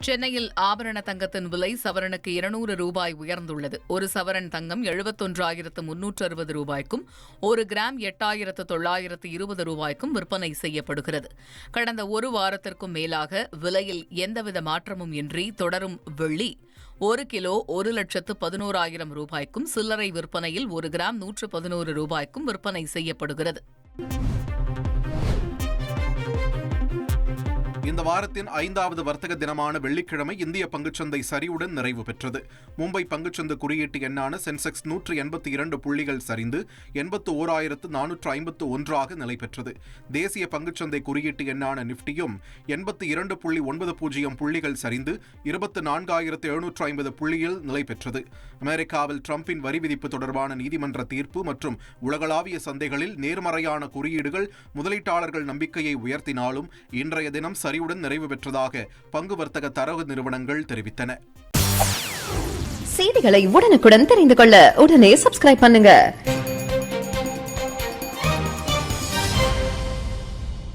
சென்னையில் ஆபரண தங்கத்தின் விலை சவரனுக்கு இருநூறு ரூபாய் உயர்ந்துள்ளது. ஒரு சவரன் தங்கம் எழுபத்தொன்றாயிரத்து முன்னூற்று அறுபது ரூபாய்க்கும் ஒரு கிராம் எட்டாயிரத்து தொள்ளாயிரத்து இருபது ரூபாய்க்கும் விற்பனை செய்யப்படுகிறது. கடந்த ஒரு வாரத்திற்கும் மேலாக விலையில் எந்தவித மாற்றமும் இன்றி தொடரும் வெள்ளி ஒரு கிலோ ஒரு லட்சத்து பதினோராயிரம் ரூபாய்க்கும் சில்லறை விற்பனையில் ஒரு கிராம் நூற்று பதினோரு ரூபாய்க்கும் விற்பனை செய்யப்படுகிறது. கடந்த வாரத்தின் ஐந்தாவது வர்த்தக தினமான வெள்ளிக்கிழமை இந்திய பங்குச்சந்தை சரிவுடன் நிறைவு பெற்றது. மும்பை பங்குச்சந்தை குறியீட்டு எண்ணான சென்செக்ஸ் நூற்று எண்பத்தி இரண்டு புள்ளிகள் சரிந்து எண்பத்து ஓராயிரத்து நானூற்று ஐம்பத்து ஒன்றாக நிலை பெற்றது. தேசிய பங்குச்சந்தை குறியீட்டு எண்ணான நிப்டியும் எண்பத்தி இரண்டு புள்ளி ஒன்பது பூஜ்ஜியம் புள்ளிகள் சரிந்து இருபத்து நான்காயிரத்து எழுநூற்று ஐம்பது புள்ளியில் நிலை பெற்றது. அமெரிக்காவில் ட்ரம்பின் வரி விதிப்பு தொடர்பான நீதிமன்ற தீர்ப்பு மற்றும் உலகளாவிய சந்தைகளில் நேர்மறையான குறியீடுகள் முதலீட்டாளர்கள் நம்பிக்கையை உயர்த்தினாலும் இன்றைய தினம் சரிவு வெற்றியுடன் நிறைவு பெற்றதாக பங்கு வர்த்தக தரவு நிறுவனங்கள் தெரிவித்தன. செய்திகளை உடனுக்குடன் தெரிந்து கொள்ள உடனே சப்ஸ்கிரைப் பண்ணுங்க.